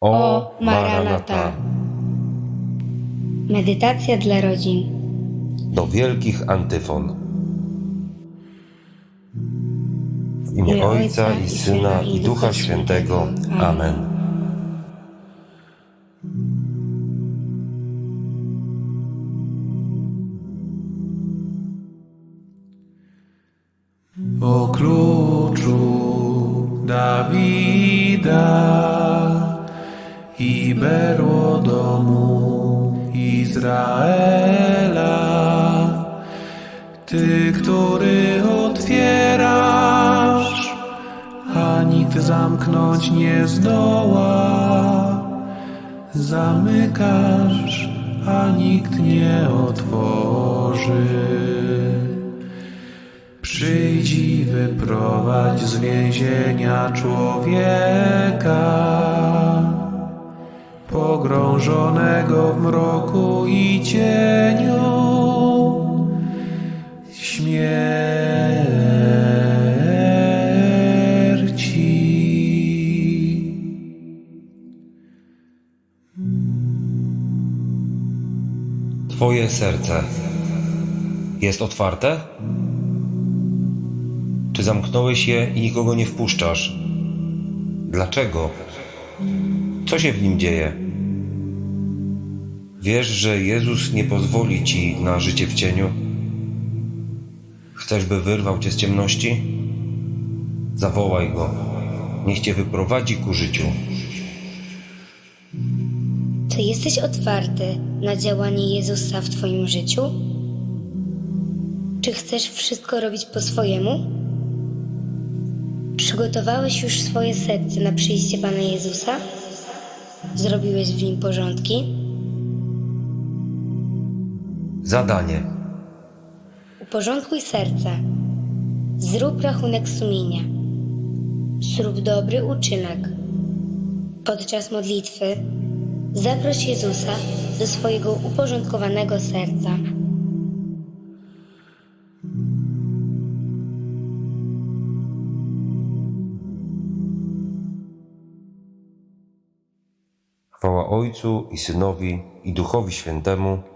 O Maranata. Medytacja dla rodzin. Do wielkich antyfon. W imię Ojca i Syna i Ducha Świętego. Amen. O kluczu Dawida i berło domu Izraela. Ty, który otwierasz, a nikt zamknąć nie zdoła. Zamykasz, a nikt nie otworzy. Przyjdź i wyprowadź z więzienia człowieka, pogrążonego w mroku i cieniu śmierci. Twoje serce jest otwarte? Czy zamknąłeś je i nikogo nie wpuszczasz? Dlaczego? Co się w nim dzieje? Wiesz, że Jezus nie pozwoli ci na życie w cieniu? Chcesz, by wyrwał cię z ciemności? Zawołaj go. Niech cię wyprowadzi ku życiu. Czy jesteś otwarty na działanie Jezusa w Twoim życiu? Czy chcesz wszystko robić po swojemu? Przygotowałeś już swoje serce na przyjście Pana Jezusa? Zrobiłeś w nim porządki? Zadanie. Uporządkuj serce. Zrób rachunek sumienia. Zrób dobry uczynek. Podczas modlitwy zaproś Jezusa do swojego uporządkowanego serca. Chwała Ojcu i Synowi i Duchowi Świętemu.